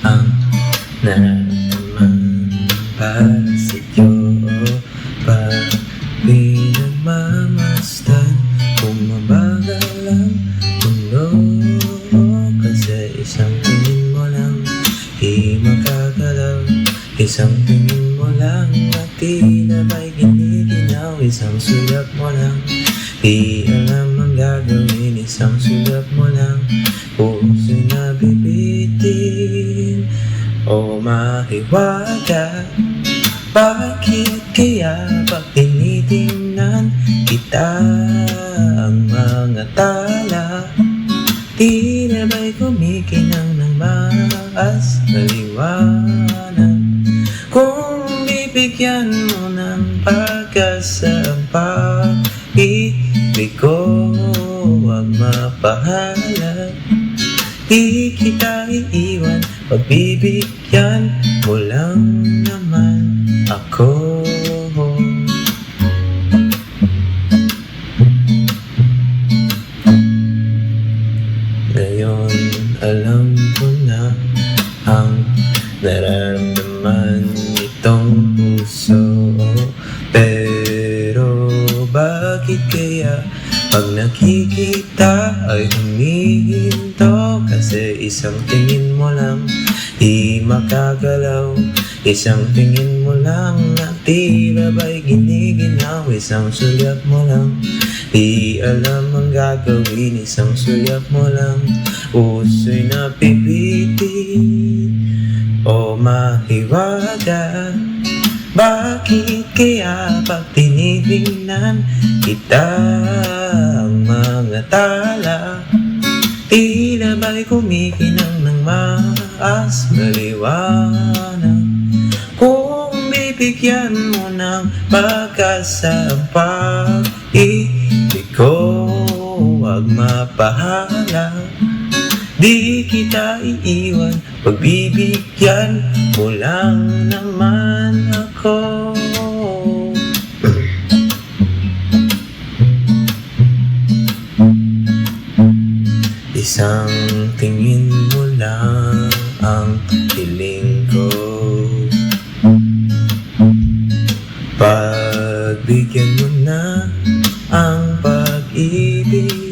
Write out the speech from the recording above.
Ang nararamdaman Isang tingin mo lang at di na may giniginaw Isang sulat mo lang. Di alam ang gagawin Isang sulat mo lang. Puso na bibitin O mahiwaga Bakit kaya ba tinitingnan kita Ang mga tala? Di na ba'y kumikinang ng maas Maliwanag? Kung bibigyan mo ng pag-asa ang pag-ibig ko Huwag mapahala Di kita iiwan Pagbibigyan mo lang naman ako. Ngayon alam ko na ang nararamdaman nitong puso Pero bakit kaya pag nakikita ay humihinto? Kasi isang tingin mo lang di makagalaw. Isang tingin mo lang na tila ba'y giniginaw? Isang sulyap mo lang Di alam ang gagawin. Isang sulyap mo lang Puso'y napipitin O mahiwaga Bakit kaya pag tinitingnan kita Ang mga tala? Tila ba'y kumikinang ng maas maliwanag? Kung bibigyan mo ng pag-asa ang pag-ibig ko Huwag mapahala Di kita iiwan Pagbibigyan mo lang naman ako. Isang tingin mo lang ang hiling ko. Pagbigyan mo na ang pag-ibig